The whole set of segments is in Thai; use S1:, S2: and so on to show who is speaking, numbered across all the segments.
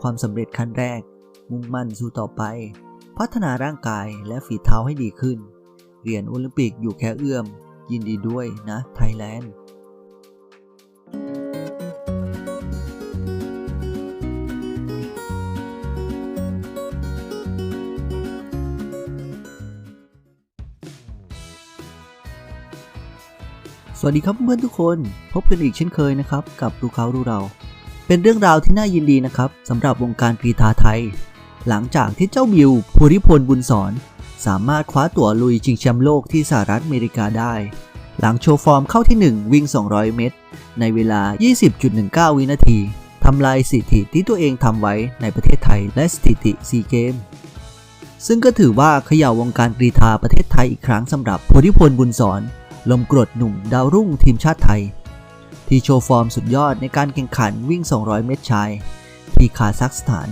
S1: ความสำเร็จขั้นแรก มุ่งมั่นสู้ต่อไป พัฒนาร่างกายและฝีเท้าให้ดีขึ้น เหรียญโอลิมปิกอยู่แค่เอื้อม ยินดีด้วยนะไทยแลนด์สวัสดีครับเพื่อนทุกคน พบกันอีกเช่นเคยนะครับ กับรู้เขารู้เรา เป็นเรื่องราวที่น่ายินดีนะครับสำหรับวงการกรีฑาไทย หลังจากที่เจ้าบิวภูริพลบุญสอน สามารถคว้าตั๋วลุยชิงแชมป์โลกที่สหรัฐอเมริกาได้ หลังโชว์ฟอร์มเข้าที่ 1 วิ่ง 200 เมตร ในเวลา 20.19 วินาทีทำลายสถิติที่ตัวเองทำไว้ในประเทศไทยและสถิติซีเกม ซึ่งก็ถือว่าเขย่าวงการกรีฑาประเทศไทยอีกครั้งสำหรับภูริพลบุญสอน ลมกรดหนุ่มดาวรุ่งทีมชาติไทย ที่โชว์ฟอร์มสุดยอดในการแข่งขันวิ่ง 200 เมตรชาย ที่คาซัคสถาน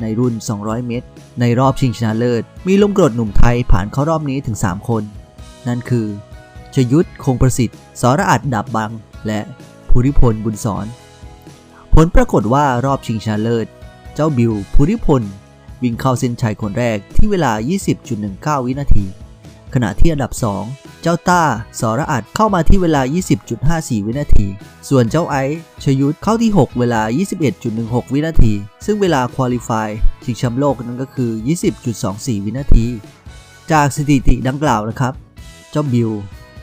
S1: ในรุ่น 200 เมตร ในรอบชิงชนะเลิศ มีลมกรดหนุ่มไทยผ่านเข้ารอบนี้ถึง 3 คน นั่นคือชยุทธคงประสิทธิ์สรอัดดับบัง และภูริพลบุญสอน ผลปรากฏว่ารอบชิงชนะเลิศ เจ้าบิวภูริพลวิ่งเข้าเส้นชัยคนแรกที่เวลา 20.19 วินาที ขณะที่อันดับ 2 เจ้าต้าสรอัดเข้ามาที่เวลา 20.54 วินาที ส่วนเจ้าไอซ์ชยุทธเข้าที่ 6 เวลา 21.16 วินาที ซึ่งเวลาควอลิฟายชิงแชมป์โลกนั้นก็คือ 20.24 วินาที จากสถิติดังกล่าวนะครับ เจ้าบิว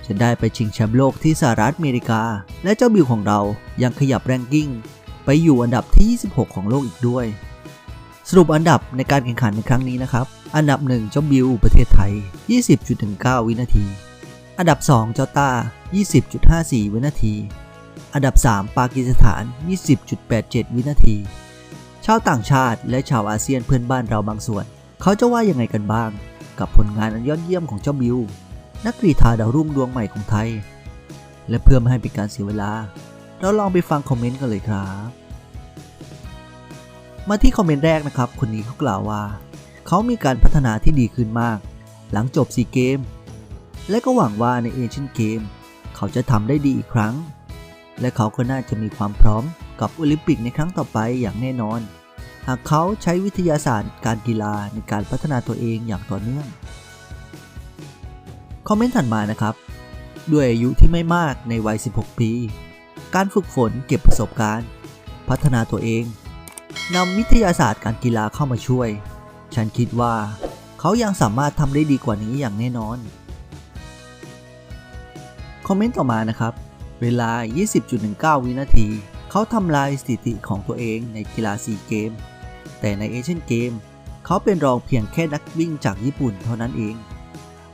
S1: จะได้ไปชิงแชมป์โลกที่สหรัฐอเมริกา และเจ้าบิวของเรายังขยับแรงกิ้งไปอยู่อันดับที่ 26 ของโลกอีกด้วย สรุปอันดับในการแข่งขันในครั้งนี้นะครับ อันดับ 1 เจ้าบิวประเทศไทย 20.19 วินาที อันดับ 2 เจ้าต้า20.54 วินาที อันดับ 3 ปากีสถาน 20.87 วินาที ชาวต่างชาติและชาวอาเซียนเพื่อนบ้านเราบางส่วน เขาจะว่ายังไงกันบ้าง กับผลงานอันยอดเยี่ยมของเจ้าบิว นักกรีฑาดาวรุ่งดวงใหม่ของไทย และเพื่อไม่ให้เป็นการเสียเวลา เราลองไปฟังคอมเมนต์กันเลยครับ มาที่คอมเมนต์แรกนะครับ คนนี้เขากล่าวว่า เขามีการพัฒนาที่ดีขึ้นมาก หลังจบซีเกม และก็หวังว่าในเอเชียนเกมเขาจะทำได้ดีอีกครั้ง และเขาก็น่าจะมีความพร้อมกับโอลิมปิกในครั้งต่อไปอย่างแน่นอน หากเขาใช้วิทยาศาสตร์การกีฬาในการพัฒนาตัวเองอย่างต่อเนื่อง คอมเมนต์ถัดมานะครับ ด้วยอายุที่ไม่มากในวัย 16 ปี การฝึกฝนเก็บประสบการณ์ พัฒนาตัวเองนำวิทยาศาสตร์การกีฬาเข้ามาช่วย ฉันคิดว่า เขายังสามารถทำได้ดีกว่านี้อย่างแน่นอน คอมเมนต์ต่อมานะครับ เวลา 20.19 วินาที เขาทำลายสถิติของตัวเองในกีฬาซีเกม แต่ในเอเชียนเกม เขาเป็นรองเพียงแค่นักวิ่งจากญี่ปุ่นเท่านั้นเอง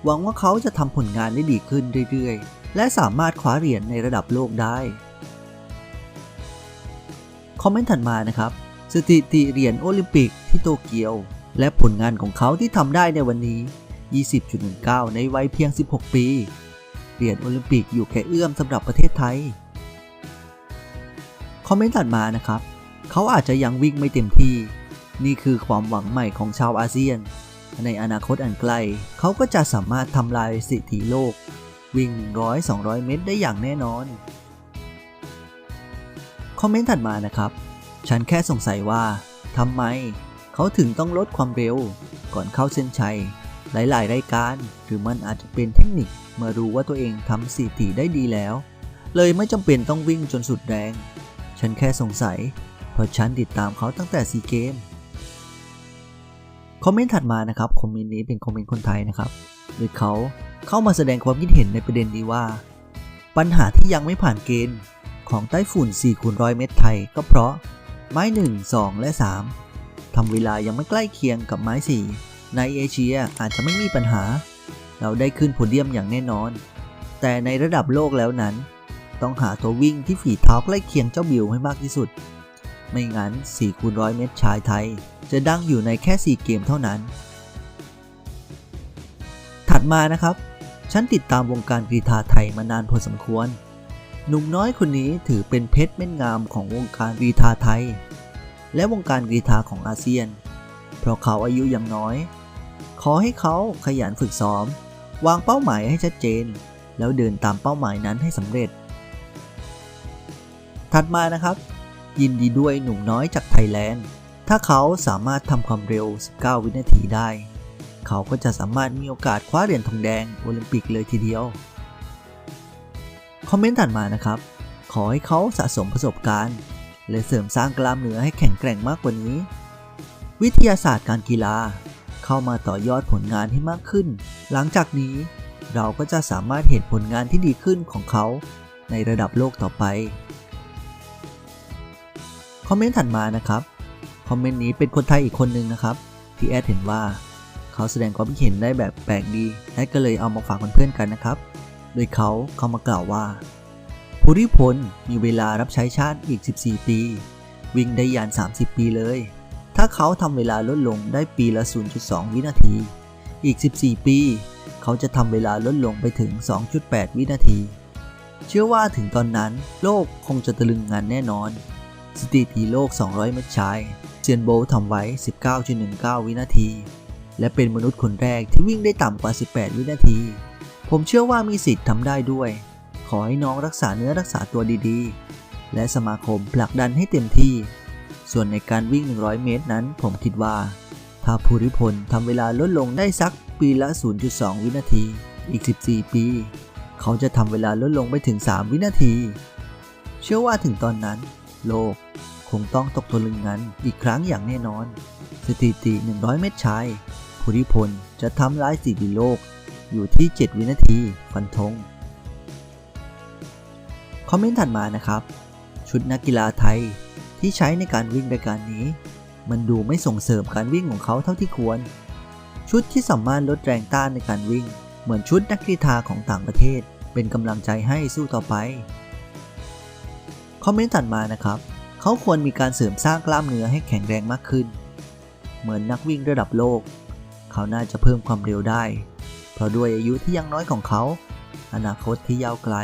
S1: หวังว่าเขาจะทำผลงานได้ดีขึ้นเรื่อยๆ และสามารถคว้าเหรียญในระดับโลกได้ คอมเมนต์ถัดมานะครับ สถิติเหรียญโอลิมปิกที่โตเกียว และผลงานของเขาที่ทำได้ในวันนี้ 20.19 ในวัยเพียง 16 ปี เหรียญโอลิมปิกอยู่แค่เอื้อมสำหรับประเทศไทย คอมเมนต์ถัดมานะครับ เขาอาจจะยังวิ่งไม่เต็มที่ นี่คือความหวังใหม่ของชาวอาเซียน ในอนาคตอันใกล้เขาก็จะสามารถทำลายสถิติโลก วิ่ง 100-200 เมตรได้อย่างแน่นอน คอมเมนต์ถัดมานะครับ ฉันแค่สงสัยว่าทำไม เขาถึงต้องลดความเร็ว ก่อนเข้าเส้นชัย หลายๆ รายการ หรือมันอาจจะเป็นเทคนิคเมื่อรู้ว่าตัวเองทำสถิติได้ดีแล้ว เลยไม่จำเป็นต้องวิ่งจนสุดแรง ฉันแค่สงสัย เพราะฉันติดตามเขาตั้งแต่ซีเกม คอมเมนต์ถัดมานะครับ คอมเมนต์นี้เป็นคอมเมนต์คนไทยนะครับ โดยเขาเข้ามาแสดงความคิดเห็นในประเด็นนี้ว่า ปัญหาที่ยังไม่ผ่านเกณฑ์ของไต้ฝุ่น4คูณร้อยเมตรไทยก็เพราะไม้ 1 2 และ 3ทำเวลายังไม่ใกล้เคียงกับไม้ 4 ในเอเชียอาจจะไม่มีปัญหา เราได้ขึ้นโพเดียมอย่างแน่นอน แต่ในระดับโลกแล้วนั้น ต้องหาตัววิ่งที่ฝีเท้าใกล้เคียงเจ้าบิวให้มากที่สุด ไม่งั้น4คูณร้อยเมตรชายไทย จะดังอยู่ในแค่ 4 เกมเท่านั้น ถัดมานะครับ ฉันติดตามวงการกรีฑาไทยมานานพอสมควร หนุ่มน้อยคนนี้ถือเป็นเพชรเม็ดงามของวงการกรีฑาไทย และวงการกรีฑาของอาเซียน เพราะเขาอายุยังน้อย ขอให้เขาขยันฝึกซ้อม วางเป้าหมายให้ชัดเจน แล้วเดินตามเป้าหมายนั้นให้สำเร็จ ถัดมานะครับ ยินดีด้วยหนุ่มน้อยจากไทยแลนด์ ถ้าเขาสามารถทำความเร็ว 19 วินาทีได้ เขาก็จะสามารถมีโอกาสคว้าเหรียญทองแดงโอลิมปิกเลยทีเดียว คอมเมนต์ถัดมานะครับ ขอให้เขาสะสมประสบการณ์ และเสริมสร้างกล้ามเนื้อให้แข็งแกร่งมากกว่านี้ วิทยาศาสตร์การกีฬา เข้ามาต่อยอดผลงานให้มากขึ้น หลังจากนี้เราก็จะสามารถเห็นผลงานที่ดีขึ้นของเขา ในระดับโลกต่อไป คอมเมนต์ถัดมานะครับ คอมเมนต์นี้เป็นคนไทยอีกคนนึงนะครับ ที่แอดเห็นว่า เขาแสดงความคิดเห็นได้แบบแปลกดี แอดก็เลยเอามาฝากเพื่อนๆกันนะครับ โดยเขาเขามากล่าวว่า ภูริพลมีเวลารับใช้ชาติอีก 14 ปี วิ่งได้ยาน 30 ปีเลย ถ้าเขาทำเวลาลดลงได้ปีละ 0.2 วินาที อีก 14 ปี เขาจะทำเวลาลดลงไปถึง 2.8 วินาที เชื่อว่าถึงตอนนั้นโลกคงจะตะลึงงานแน่นอน สถิติโลก 200 เมตรชายเซียนโบทำไว้ 19.19 วินาที และเป็นมนุษย์คนแรกที่วิ่งได้ต่ำกว่า 18 วินาที ผมเชื่อว่ามีสิทธิ์ทำได้ด้วย ขอให้น้องรักษาเนื้อรักษาตัวดีๆ และสมาคมผลักดันให้เต็มที่ ส่วนในการวิ่ง 100 เมตรนั้น ผมคิดว่า ถ้าภูริพลทำเวลาลดลงได้สักปีละ 0.2 วินาที อีก 14 ปี เขาจะทำเวลาลดลงไปถึง 3 วินาที เชื่อว่าถึงตอนนั้น โลกคงต้องตกตะลึงงันอีกครั้งอย่างแน่นอน สถิติ 100 เมตรชายภูริพลจะทำลายสถิติโลกอยู่ที่ 7 วินาที ฟันธง คอมเมนต์ถัดมานะครับ ชุดนักกีฬาไทย ที่ใช้ในการวิ่งรายการนี้ มันดูไม่ส่งเสริมการวิ่งของเขาเท่าที่ควร ชุดที่สามารถลดแรงต้านในการวิ่ง เหมือนชุดนักกีฬาของต่างประเทศ เป็นกำลังใจให้สู้ต่อไป คอมเมนต์ถัดมานะครับ เขาควรมีการเสริมสร้างกล้ามเนื้อให้แข็งแรงมากขึ้น เหมือนนักวิ่งระดับโลก เขาน่าจะเพิ่มความเร็วได้ เพราะด้วยอายุที่ยังน้อยของเขา อนาคตที่ยาวไกล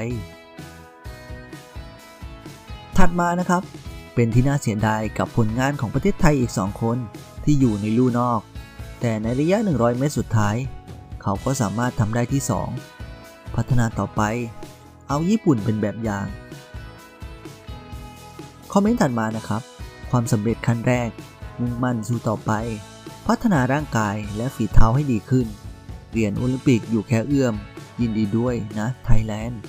S1: ถัดมานะครับ เป็นที่น่าเสียดายกับผลงานของประเทศไทยอีก 2 คนที่อยู่ในลู่นอก แต่ในระยะ 100 เมตรสุดท้าย เขาก็สามารถทำได้ที่ 2 พัฒนาต่อไป เอาญี่ปุ่นเป็นแบบอย่าง คอมเมนต์ถัดมานะครับ ความสำเร็จขั้นแรก มุ่งมั่นสู้ต่อไป พัฒนาร่างกายและฝีเท้าให้ดีขึ้นเหรียญโอลิมปิกอยู่แค่เอื้อม ยินดีด้วยนะไทยแลนด์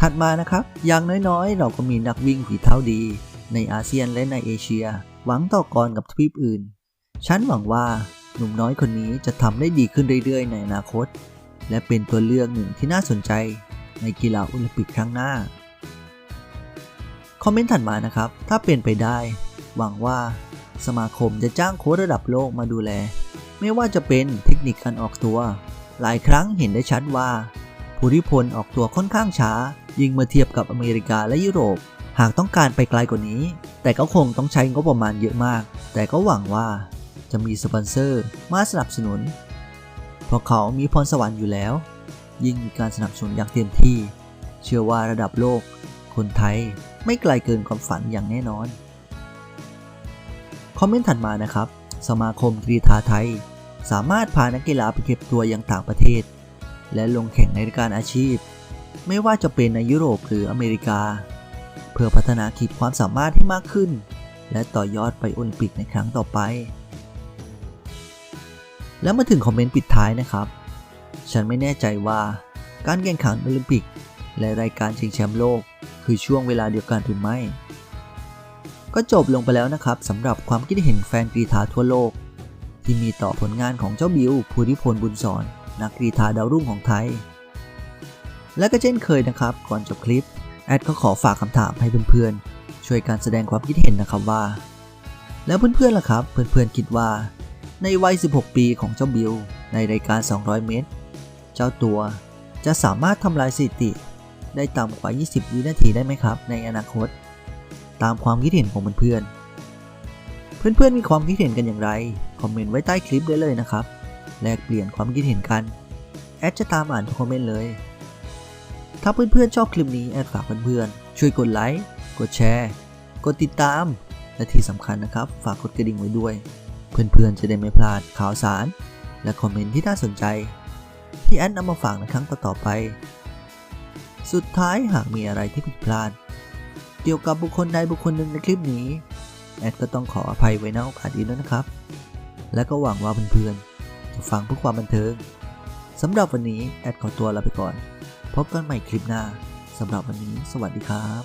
S1: ถัดมานะครับ อย่างน้อยๆ เราก็มีนักวิ่งฝีเท้าดี ในอาเซียนและในเอเชีย หวังต่อกรกับทวีปอื่น ฉันหวังว่าหนุ่มน้อยคนนี้จะทำได้ดีขึ้นเรื่อยๆ ในอนาคต และเป็นตัวเลือกหนึ่งที่น่าสนใจในกีฬาโอลิมปิกครั้งหน้า คอมเมนต์ถัดมานะครับ ถ้าเป็นไปได้ หวังว่าสมาคมจะจ้างโค้ชระดับโลกมาดูแล ไม่ว่าจะเป็นเทคนิคการออกตัว หลายครั้งเห็นได้ชัดว่า ภูริพลออกตัวค่อนข้างช้า ยิ่งเมื่อเทียบกับอเมริกาและยุโรป หากต้องการไปไกลกว่านี้ แต่ก็คงต้องใช้งบประมาณเยอะมาก แต่ก็หวังว่าจะมีสปอนเซอร์มาสนับสนุน เพราะเขามีพรสวรรค์อยู่แล้ว ยิ่งมีการสนับสนุนอย่างเต็มที่ เชื่อว่าระดับโลก คนไทยไม่ไกลเกินความฝันอย่างแน่นอน คอมเมนต์ถัดมานะครับ สมาคมกรีฑาไทย สามารถพานักกีฬาไปเก็บตัวยังต่างประเทศ และลงแข่งในรายการอาชีพ ไม่ว่าจะเป็นในยุโรปหรืออเมริกา เพื่อพัฒนาขีดความสามารถให้มากขึ้น และต่อยอดไปโอลิมปิกในครั้งต่อไป แล้วมาถึงคอมเมนต์ปิดท้ายนะครับ ฉันไม่แน่ใจว่าการแข่งขันโอลิมปิก และรายการชิงแชมป์โลก คือช่วงเวลาเดียวกันหรือไม่ ก็จบลงไปแล้วนะครับสำหรับความคิดเห็นแฟนกรีฑาทั่วโลก ที่มีต่อผลงานของเจ้าบิวภูริพลบุญสอน นักกรีฑาดาวรุ่งของไทย และก็เช่นเคยนะครับ ก่อนจบคลิป แอดก็ขอฝากคำถามให้เพื่อนๆ ช่วยการแสดงความคิดเห็นนะครับว่า แล้วเพื่อนๆล่ะครับ เพื่อนๆคิดว่า ในวัย 16 ปีของเจ้าบิวในรายการ 200 เมตร เจ้าตัวจะสามารถทำลายสถิติ ได้ต่ำกว่า 20 วินาทีได้ไหมครับ ในอนาคต ตามความคิดเห็นของเพื่อนๆเพื่อนๆมีความคิดเห็นกันอย่างไร คอมเมนต์ไว้ใต้คลิปได้เลยนะครับ แลกเปลี่ยนความคิดเห็นกัน แอดจะตามอ่านทุกคอมเมนต์เลย ถ้าเพื่อนๆชอบคลิปนี้ แอดฝากเพื่อนๆ ช่วยกดไลค์ กดแชร์ กดติดตาม และที่สำคัญนะครับ ฝากกดกระดิ่งไว้ด้วย เพื่อนๆ จะได้ไม่พลาดข่าวสาร และคอมเมนต์ที่น่าสนใจ ที่แอดนำมาฝากในครั้งต่อๆไป สุดท้ายหากมีอะไรที่ผิดพลาด เกี่ยวกับบุคคลใดบุคคลหนึ่งในคลิปนี้แอดก็ต้องขออภัยไว้ณโอกาสนี้ด้วยนะครับ และก็หวังว่าเพื่อนๆ ฟังเพื่อความบันเทิงสำหรับวันนี้แอดขอตัวลาไปก่อน พบกันใหม่คลิปหน้าสำหรับวันนี้ สวัสดีครับ